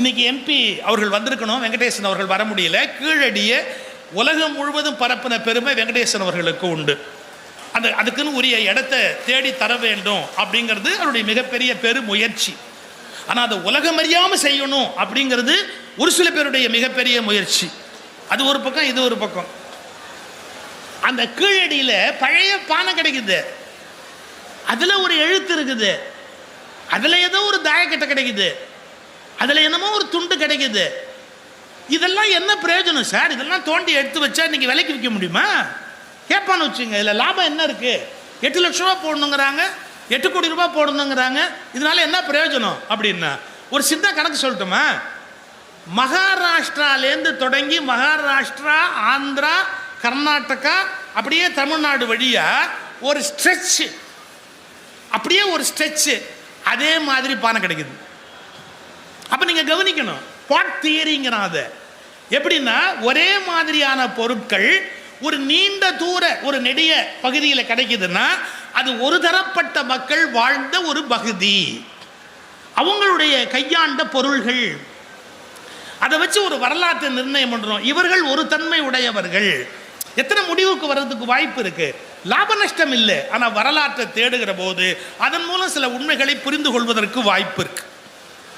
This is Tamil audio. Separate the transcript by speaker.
Speaker 1: இன்னைக்கு எம்பி அவர்கள் வந்திருக்கணும் வெங்கடேசன் அவர்கள் வர முடியல. கீழடிய உலகம் முழுவதும் பரப்பின பெருமை வெங்கடேசன் அவர்களுக்கு உண்டு. அந்த அதுக்குன்னு உரிய இடத்தை தேடி தர வேண்டும் அப்படிங்கிறது அவருடைய மிகப்பெரிய பெருமுயற்சி. ஆனால் அதை உலகம் அறியாமல் செய்யணும் அப்படிங்கிறது ஒரு சில பேருடைய மிகப்பெரிய முயற்சி. அது ஒரு பக்கம் இது ஒரு பக்கம். அந்த கீழடியில் பழைய பானை கிடைக்குது. அதில் ஒரு எழுத்து இருக்குது. அதில் ஏதோ ஒரு தாயக்கட்டை கிடைக்குது. அதில் என்னமோ ஒரு துண்டு கிடைக்குது. இதெல்லாம் என்ன பிரயோஜனம் சார்? இதெல்லாம் தோண்டி எடுத்து வச்சா இன்றைக்கி விலைக்கு விற்க முடியுமா? கேட்பான்னு வச்சுங்க இதில் லாபம் என்ன இருக்குது எட்டு லட்ச ரூபா போடணுங்கிறாங்க எட்டு கோடி ரூபாய் போடணுங்கிறாங்க இதனால என்ன பிரயோஜனம் அப்படின்னா ஒரு சின்ன கணக்கு சொல்லட்டுமா? மகாராஷ்டிராலேருந்து தொடங்கி மகாராஷ்டிரா ஆந்திரா கர்நாடகா அப்படியே தமிழ்நாடு வழியாக ஒரு ஸ்ட்ரெச் அப்படியே ஒரு ஸ்ட்ரெச் அதே மாதிரி பானை கிடைக்குது. நீங்கள் கவனிக்கணும். பாட் தியரிங்கிறான் அதை. எப்படின்னா ஒரே மாதிரியான பொருட்கள் ஒரு நீண்ட தூர ஒரு நெடிய பகுதியில் கிடைக்குதுன்னா அது ஒரு தரப்பட்ட மக்கள் வாழ்ந்த ஒரு பகுதி. அவங்களுடைய கையாண்ட பொருள்கள். அதை வச்சு ஒரு வரலாற்றை நிர்ணயம் பண்றோம். இவர்கள் ஒரு தன்மை உடையவர்கள். எத்தனை முடிவுக்கு வர்றதுக்கு வாய்ப்பு இருக்கு? லாப நஷ்டம் இல்லை. ஆனால் வரலாற்றை தேடுகிற போது அதன் மூலம் சில உண்மைகளை புரிந்து கொள்வதற்கு வாய்ப்பு இருக்கு.